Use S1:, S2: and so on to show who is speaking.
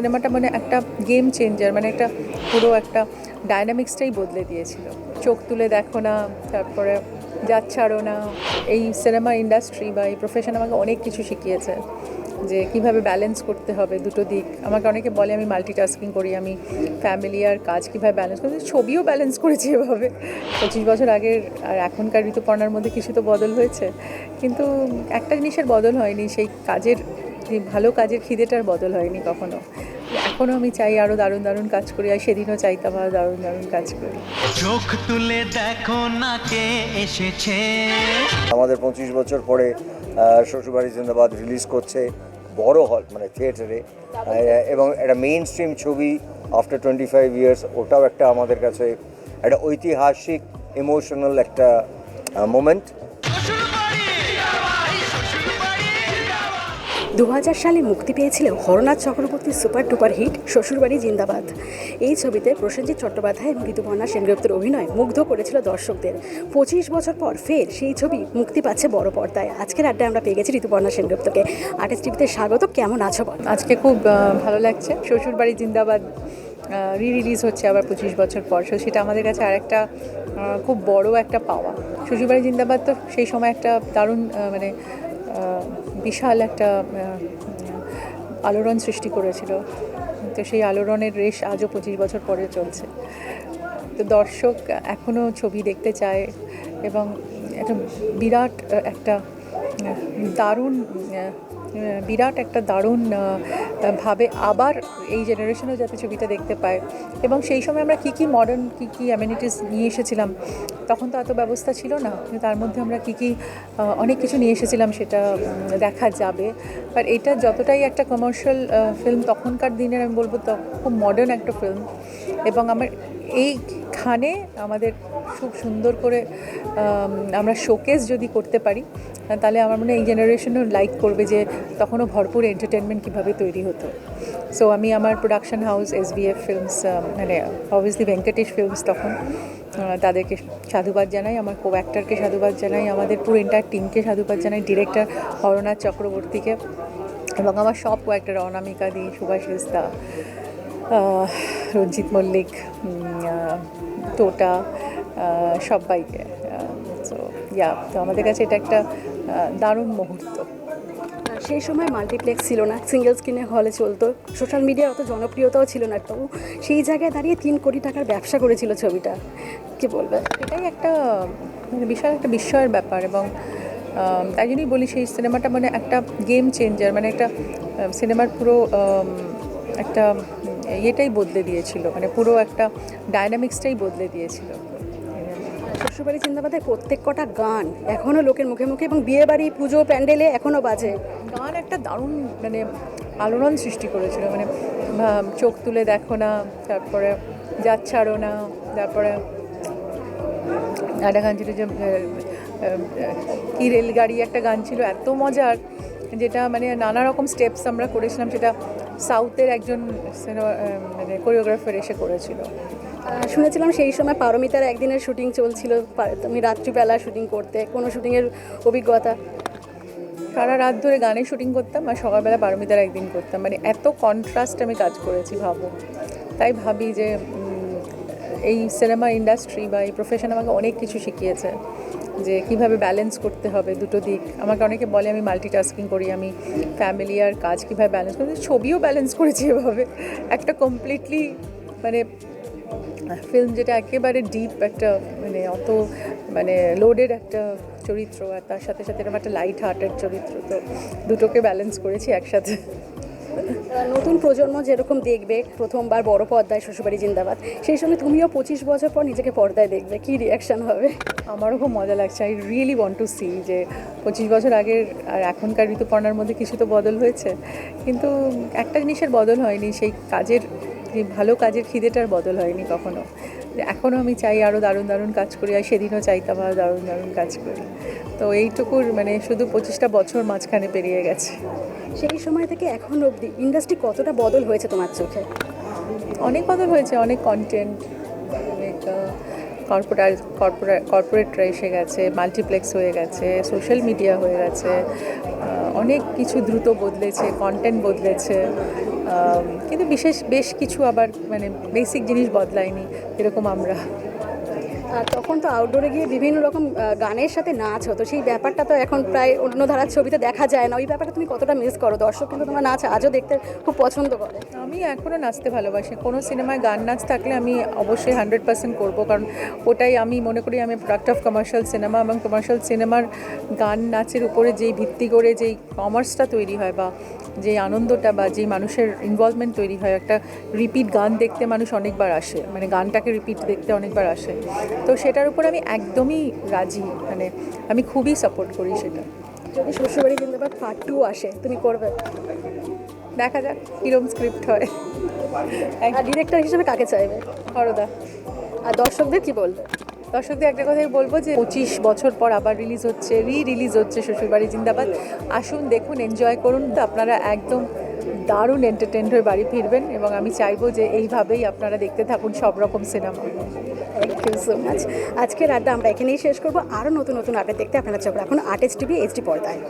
S1: সিনেমাটা মানে একটা গেম চেঞ্জার মানে একটা পুরো একটা ডায়নামিক্সটাই বদলে দিয়েছিল। চোখ তুলে দেখো না, তারপরে যাচ্ছাড়ো না। এই সিনেমা ইন্ডাস্ট্রি বা এই প্রফেশন আমাকে অনেক কিছু শিখিয়েছে যে কীভাবে ব্যালেন্স করতে হবে দুটো দিক। আমাকে অনেকে বলে, আমি মাল্টিটাস্কিং করি, আমি ফ্যামিলি আর কাজ কীভাবে ব্যালেন্স করি? ছবিও ব্যালেন্স করেছি এভাবে। পঁচিশ বছর আগের আর এখনকার ঋতুপর্ণার মধ্যে কিছু তো বদল হয়েছে। কিন্তু একটা জিনিসের বদল হয়নি, সেই কাজের যে ভালো কাজের খিদেটার বদল হয়নি কখনো। এখনও আমি চাই আরও দারুণ দারুণ কাজ করি আর সেদিনও চাইতাম আরও দারুণ দারুণ কাজ করি।
S2: চোখ তুলে দেখো না কে এসেছে।
S3: আমাদের পঁচিশ বছর পরে শ্বশুরবাড়ি জিন্দাবাদ রিলিজ করছে বড় হল মানে থিয়েটারে এবং একটা মেইন স্ট্রিম ছবি আফটার টোয়েন্টি ফাইভ ইয়ার্স ওটাও একটা আমাদের কাছে একটা ঐতিহাসিক ইমোশনাল একটা মোমেন্ট
S4: দু হাজার সালে মুক্তি পেয়েছিল হরনাথ চক্রবর্তীর সুপার টুপার হিট শ্বশুরবাড়ি জিন্দাবাদ। এই ছবিতে প্রসেনজিৎ চট্টোপাধ্যায় এবং ঋতুপর্ণা সেনগুপ্তের অভিনয় মুগ্ধ করেছিল দর্শকদের। পঁচিশ বছর পর ফের সেই ছবি মুক্তি পাচ্ছে বড় পর্দায়। আজকের আড্ডায় আমরা পেয়ে গেছি ঋতুপর্ণা সেনগুপ্তকে। আর্টিস্ট টিভিতে স্বাগত, কেমন আছো বল?
S1: আজকে খুব ভালো লাগছে। শ্বশুরবাড়ি জিন্দাবাদ রি রিলিজ হচ্ছে আবার পঁচিশ বছর পর। সো সেটা আমাদের কাছে আর একটা খুব বড় একটা পাওয়া। শ্বশুরবাড়ি জিন্দাবাদ তো সেই সময় একটা দারুণ মানে বিশাল একটা আলোড়ন সৃষ্টি করেছিল। তো সেই আলোড়নের রেশ আজও পঁচিশ বছর পরে চলছে। তো দর্শক এখনও ছবি দেখতে চায় এবং একটা বিরাট একটা দারুণ বিরাট একটা দারুণ ভাবে আবার এই জেনারেশনও যাতে ছবিটা দেখতে পায়। এবং সেই সময় আমরা কী কী মডার্ন কী কী অ্যামিনিটিস নিয়ে এসেছিলাম তখন তো এত ব্যবস্থা ছিল না তার মধ্যে আমরা কী কী অনেক কিছু নিয়ে এসেছিলাম সেটা দেখা যাবে। বাট এটা যতটাই একটা কমার্শিয়াল ফিল্ম তখনকার দিনের আমি বলব খুব মডার্ন একটা ফিল্ম এবং আমার এইখানে আমাদের খুব সুন্দর করে আমরা শোকেস যদি করতে পারি, তাহলে আমার মনে এই জেনারেশনও লাইক করবে যে তখনও ভরপুর এন্টারটেনমেন্ট কীভাবে তৈরি হতো। সো আমি আমার production house S B F films মানে অবভিয়াসলি ভেঙ্কটেশ ফিল্মস তখন। তাদেরকে সাধুবাদ জানাই আমার কো অ্যাক্টারকে সাধুবাদ জানাই আমাদের পুরো এন্টার টিমকে সাধুবাদ জানাই ডিরেক্টর হরনাথ চক্রবর্তীকে এবং আমার সব কো অ্যাক্টার অনামিকা দি সুভাষ আহ, রঞ্জিত মল্লিক টোটা আহ, সবাইকে সো ইয়া তো আমাদের কাছে এটা একটা দারুণ মুহূর্ত।
S4: সেই সময় মাল্টিপ্লেক্স ছিল না। সিঙ্গেল স্ক্রিনে হলে চলতো। সোশ্যাল মিডিয়ার অত জনপ্রিয়তাও ছিল না। তবু সেই জায়গায় দাঁড়িয়ে তিন কোটি টাকার ব্যবসা করেছিল ছবিটা। কি বলবে?
S1: এটাই একটা মানে বিশাল একটা বিস্ময়ের ব্যাপার এবং তাই জন্যই বলি সেই সিনেমাটা মানে একটা গেম চেঞ্জার মানে একটা সিনেমার পুরো একটা ইয়েটাই বদলে দিয়েছিল। মানে পুরো একটা ডায়নামিক্সটাই বদলে দিয়েছিল।
S4: শ্বশুরবাড়ি জিন্দাবাদের প্রত্যেক কটা গান এখনও লোকের মুখে মুখে এবং বিয়ে বাড়ি, পুজো, প্যান্ডেলে এখনও বাজে।
S1: গান একটা দারুণ মানে আলোড়ন সৃষ্টি করেছিল। মানে চোখ তুলে দেখো না, তারপরে যাচ্ছাড়ো না, তারপরে একটা গান ছিল যে কি রেলগাড়ি একটা গান ছিল, এত মজার, যেটা মানে নানা রকম স্টেপস আমরা করেছিলাম, সেটা সাউথের একজন মানে কোরিওগ্রাফার এসে করেছিল।
S4: শুনেছিলাম সেই সময় পারমিতার একদিনের শুটিং চলছিল তুমি রাত্রিবেলা শুটিং করতে, কোনো শুটিংয়ের অভিজ্ঞতা?
S1: সারা রাত ধরে গানে শুটিং করতাম আর সকালবেলা পারমিতার একদিন করতাম। মানে এত কন্ট্রাস্ট আমি কাজ করেছি, ভাবো। তাই ভাবি যে এই সিনেমা ইন্ডাস্ট্রি বা এই প্রফেশন আমাকে অনেক কিছু শিখিয়েছে, যে কীভাবে ব্যালেন্স করতে হবে দুটো দিক। আমাকে অনেকে বলে, আমি মাল্টিটাস্কিং করি, আমি ফ্যামিলি আর কাজ কীভাবে ব্যালেন্স করি। ছবিও ব্যালেন্স করেছি এভাবে। একটা কমপ্লিটলি মানে ফিল্ম যেটা একেবারে ডিপ একটা মানে অত মানে লোডেড একটা চরিত্র আর তার সাথে সাথে এরকম একটা লাইট হার্টের চরিত্র তো দুটোকে ব্যালেন্স করেছি একসাথে।
S4: নতুন প্রজন্ম যেরকম দেখবে প্রথমবার বড় পর্দায় শ্বশুরবাড়ি জিন্দাবাদ সেই সঙ্গে তুমিও পঁচিশ বছর পর নিজেকে পর্দায় দেখবে কি রিয়াকশান হবে?
S1: আমারও খুব মজা লাগছে I really want to see যে পঁচিশ বছর আগের আর এখনকার ঋতুপর্ণার মধ্যে কিছু তো বদল হয়েছে কিন্তু একটা জিনিসের বদল হয়নি সেই কাজের ভালো কাজের খিদেটার বদল হয়নি কখনো। এখনও আমি চাই আরও দারুণ দারুণ কাজ করি আর সেদিনও চাইতাম আরও দারুণ দারুণ কাজ করি। তো এইটুকুর মানে শুধু পঁচিশটা বছর মাঝখানে পেরিয়ে গেছে।
S4: সেই সময় থেকে এখন অবধি ইন্ডাস্ট্রি কতটা বদল হয়েছে তোমার চোখে?
S1: অনেক বদল হয়েছে অনেক কন্টেন্ট অনেক কর্পোরেট কর্পোরেট কর্পোরেটরা এসে গেছে মাল্টিপ্লেক্স হয়ে গেছে সোশ্যাল মিডিয়া হয়ে গেছে অনেক কিছু দ্রুত বদলেছে কন্টেন্ট বদলেছে কিন্তু বিশেষ বেশ কিছু আবার মানে বেসিক জিনিস বদলায়নি, এরকম আমরা।
S4: তখন তো আউটডোরে গিয়ে বিভিন্ন রকম গানের সাথে নাচ হতো। সেই ব্যাপারটা তো এখন প্রায় অন্য ধারার ছবিতে দেখা যায় না। ওই ব্যাপারটা তুমি কতটা মিস করো? দর্শক কিন্তু তোমার নাচ আজও দেখতে খুব পছন্দ করে।
S1: আমি এখনও নাচতে ভালোবাসি। কোনো সিনেমায় গান নাচ থাকলে আমি অবশ্যই হান্ড্রেড পার্সেন্ট করব। কারণ ওটাই আমি মনে করি আমি প্রোডাক্ট অফ কমার্শিয়াল সিনেমা এবং কমার্শিয়াল সিনেমার গান নাচের উপরে যেই ভিত্তি করে যেই কমার্সটা তৈরি হয় বা যেই আনন্দটা বা যেই মানুষের ইনভলভমেন্ট তৈরি হয়, একটা রিপিট গান দেখতে মানুষ অনেকবার আসে। মানে গানটাকে রিপিট দেখতে অনেকবার আসে। তো সেটার উপর আমি একদমই রাজি। মানে আমি খুবই সাপোর্ট করি সেটা।
S4: যদি শ্বশুরবাড়ি জিন্দাবাদ পার্ট টু আসে তুমি করবে।
S1: দেখা যাক কীরকম স্ক্রিপ্ট হয়।
S4: আর ডিরেক্টর হিসেবে কাকে চাইবে?
S1: হরদা
S4: আর দর্শকদের কি বলবে?
S1: দর্শকদের একটা কথাই বলব যে পঁচিশ বছর পর আবার রিলিজ হচ্ছে রি রিলিজ হচ্ছে শ্বশুরবাড়ি জিন্দাবাদ। আসুন দেখুন এনজয় করুন। তো আপনারা একদম দারুণ এন্টারটেন্ড হয়ে বাড়ি ফিরবেন এবং আমি চাইব যে এইভাবেই আপনারা দেখতে থাকুন সব রকম cinema
S4: thank you so much আজকের আড্ডা আমরা এখানেই শেষ করব। আরও নতুন নতুন আপডেট দেখতে আপনারা চোখ রাখুন আর্টিস্ট টিভি, এইচডি পর্দায়।